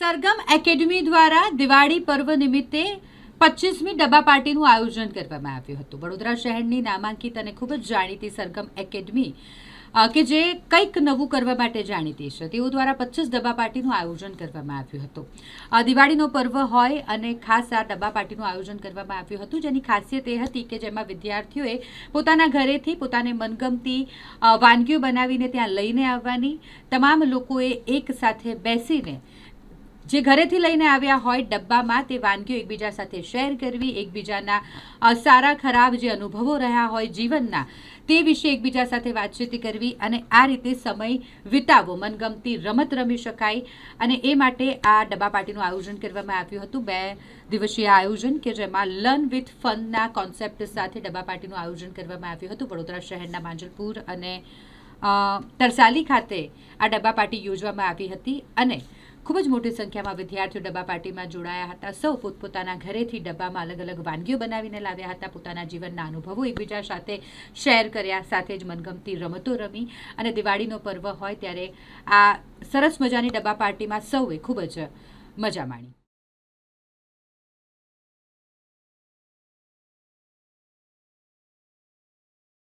Sargam academy દ્વારા દિવાળી પર્વ નિમિત્તે પચીસમી ડબ્બા પાર્ટીનું આયોજન કરવામાં આવ્યું હતું. વડોદરા શહેરની નામાંકિત અને ખૂબ જ જાણીતી સરગમ એકેડમી કે જે કંઈક નવું કરવા માટે જાણીતી છે, તેઓ દ્વારા પચીસ ડબ્બા પાર્ટીનું આયોજન કરવામાં આવ્યું હતું. દિવાળીનો પર્વ હોય અને ખાસ આ ડબ્બા પાર્ટીનું આયોજન કરવામાં આવ્યું હતું. જેની ખાસિયત એ હતી કે જેમાં વિદ્યાર્થીઓએ પોતાના ઘરેથી પોતાને મનગમતી વાનગીઓ બનાવીને ત્યાં લઈને આવવાની, તમામ લોકોએ એક સાથે બેસીને જે ઘરેથી લઈને આવ્યા હોય ડબ્બામાં તે વાનગીઓ એકબીજા સાથે શેર કરવી, એકબીજાના સારા, ખરાબ જે અનુભવો રહ્યા હોય જીવનના, તે વિશે એકબીજા સાથે વાતચીત કરવી અને આ રીતે સમય વિતાવો. મનગમતી રમત રમી શકાય અને એ માટે આ ડબ્બા પાર્ટીનું આયોજન કરવામાં આવ્યું હતું. બે દિવસીય આયોજન કે જેમાં લર્ન વિથ ફનના કોન્સેપ્ટ સાથે ડબ્બા પાર્ટીનું આયોજન કરવામાં આવ્યું હતું. વડોદરા શહેરના માંજલપુર અને તરસાલી ખાતે આ ડબ્બા પાર્ટી યોજવામાં આવી હતી અને ખૂબ જ મોટી સંખ્યામાં વિદ્યાર્થીઓ ડબ્બા પાર્ટીમાં જોડાયા હતા. સૌ પોતપોતાના ઘરેથી ડબ્બામાં અલગ અલગ વાનગીઓ બનાવીને લાવ્યા હતા. પોતાના જીવનના અનુભવો એકબીજા સાથે શેર કર્યા. સાથે જ મનગમતી રમતો રમી અને દિવાળીનો પર્વ હોય ત્યારે આ સરસ મજાની ડબ્બા પાર્ટીમાં સૌએ ખૂબ જ મજા માણી.